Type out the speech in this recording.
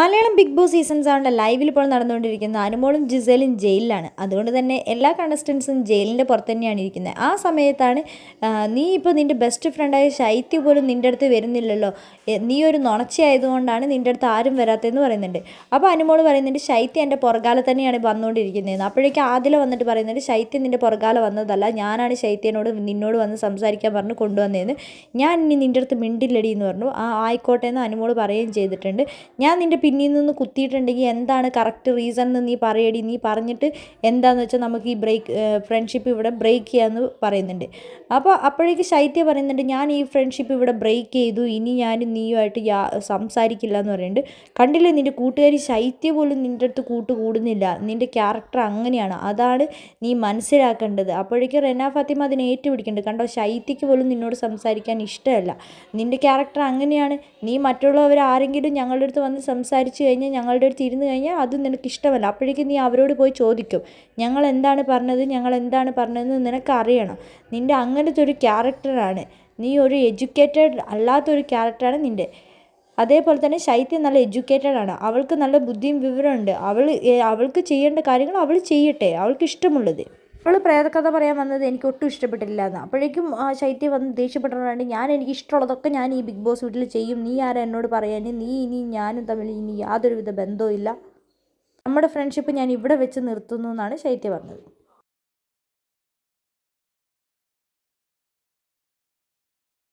Malayalam big Boss season സെവന്റെ ലൈവിൽ ഇപ്പോൾ നടന്നുകൊണ്ടിരിക്കുന്ന അനുമോളും ജിസേലും ജയിലിലാണ്. അതുകൊണ്ട് തന്നെ എല്ലാ കണ്ടസ്റ്റൻസും ജയിലിന്റെ പുറത്ത് തന്നെയാണ് ഇരിക്കുന്നത്. ആ സമയത്താണ് നീ ഇപ്പോൾ നിന്റെ ബെസ്റ്റ് ഫ്രണ്ടായ ശൈത്യ പോലും നിന്റെ അടുത്ത് വരുന്നില്ലല്ലോ. നീ ഒരു നുണച്ചയായതുകൊണ്ടാണ് നിന്റെ അടുത്ത് ആരും വരാത്തതെന്ന് പറയുന്നുണ്ട്. അപ്പോൾ അനുമോൾ പറയുന്നുണ്ട് ശൈത്യ എന്റെ പുറകാലെ തന്നെയാണ് വന്നുകൊണ്ടിരിക്കുന്നതെന്ന് അപ്പോഴേക്കും ആദ്യം വന്നിട്ട് പറയുന്നുണ്ട് ശൈത്യ നിന്റെ പുറകാലെ വന്നതല്ല. ഞാനാണ് ശൈത്യനോട് നിന്നോട് വന്ന് സംസാരിക്കാൻ പറഞ്ഞ് കൊണ്ടുവന്നതെന്ന്. ഞാൻ ഇനി നിന്റെ അടുത്ത് മിണ്ടില്ലടി എന്ന് പറഞ്ഞു. ആ ആയിക്കോട്ടെ എന്ന് അനുമോൾ പറയുകയും ചെയ്തിട്ടുണ്ട്. ഞാൻ നിന്റെ പിന്നിൽ നിന്ന് കുത്തിയിട്ടുണ്ടെങ്കിൽ എന്താണ് കറക്റ്റ് റീസൺ എന്ന് നീ പറയടി. നീ പറഞ്ഞിട്ട് എന്താണെന്ന് വെച്ചാൽ നമുക്ക് ഈ ബ്രേക്ക് ഫ്രണ്ട്ഷിപ്പ് ഇവിടെ ബ്രേക്ക് ചെയ്യാമെന്ന് പറയുന്നുണ്ട്. അപ്പോൾ അപ്പോഴേക്ക് ശൈത്യ പറയുന്നുണ്ട് ഞാൻ ഈ ഫ്രണ്ട്ഷിപ്പ് ഇവിടെ ബ്രേക്ക് ചെയ്തു. ഇനി ഞാൻ നീയുമായിട്ട് യാ സംസാരിക്കില്ല എന്ന് പറയുന്നുണ്ട്. കണ്ടില്ലേ നിന്റെ കൂട്ടുകാരി ശൈത്യ പോലും നിന്റെ അടുത്ത് കൂട്ട് കൂടുന്നില്ല. നിന്റെ ക്യാരക്ടർ അങ്ങനെയാണ്. അതാണ് നീ മനസ്സിലാക്കേണ്ടത്. അപ്പോഴേക്ക് റെന ഫാത്തിമ അതിനെ ഏറ്റുപിടിക്കേണ്ടത് കണ്ടോ ശൈത്യക്ക് പോലും നിന്നോട് സംസാരിക്കാൻ ഇഷ്ടമല്ല. നിന്റെ ക്യാരക്ടർ അങ്ങനെയാണ്. നീ മറ്റുള്ളവർ ആരെങ്കിലും ഞങ്ങളുടെ അടുത്ത് വന്ന് സംസാരിച്ച് കഴിഞ്ഞാൽ ഞങ്ങളുടെ അടുത്ത് ഇരുന്ന് കഴിഞ്ഞാൽ അത് നിനക്ക് ഇഷ്ടമല്ല അപ്പോഴേക്കും നീ അവരോട് പോയി ചോദിക്കും. ഞങ്ങൾ എന്താണ് പറഞ്ഞത്? ഞങ്ങൾ എന്താണ് പറഞ്ഞതെന്ന് നിനക്ക് അറിയണം നിന്റെ അങ്ങനത്തെ ഒരു ക്യാരക്ടറാണ്. നീ ഒരു എഡ്യൂക്കേറ്റഡ് അല്ലാത്തൊരു ക്യാരക്ടറാണ് നിന്റെ അതേപോലെ തന്നെ ശൈത്യം നല്ല എഡ്യൂക്കേറ്റഡ് ആണ്. അവൾക്ക് നല്ല ബുദ്ധിയും വിവരമുണ്ട്. അവൾ അവൾക്ക് ചെയ്യേണ്ട കാര്യങ്ങൾ അവൾ ചെയ്യട്ടെ. അവൾക്ക് ഇഷ്ടമുള്ളത് അവൾ പ്രേതകഥ പറയാൻ വന്നത് എനിക്ക് ഒട്ടും ഇഷ്ടപ്പെട്ടില്ല എന്ന് അപ്പോഴേക്കും ശൈത്യം വന്ന് ദേഷ്യപ്പെട്ടിട്ടുണ്ട് ഞാൻ എനിക്ക് ഇഷ്ടമുള്ളതൊക്കെ ഞാൻ ഈ ബിഗ് ബോസ് വീട്ടിൽ ചെയ്യും. നീ ആരാ എന്നോട് പറയാൻ നീ ഇനി ഞാനും തമ്മിൽ ഇനി യാതൊരുവിധ ബന്ധവും ഇല്ല നമ്മുടെ ഫ്രണ്ട്ഷിപ്പ് ഞാൻ ഇവിടെ വെച്ച് നിർത്തുന്നു എന്നാണ് ശൈത്യ പറഞ്ഞത്.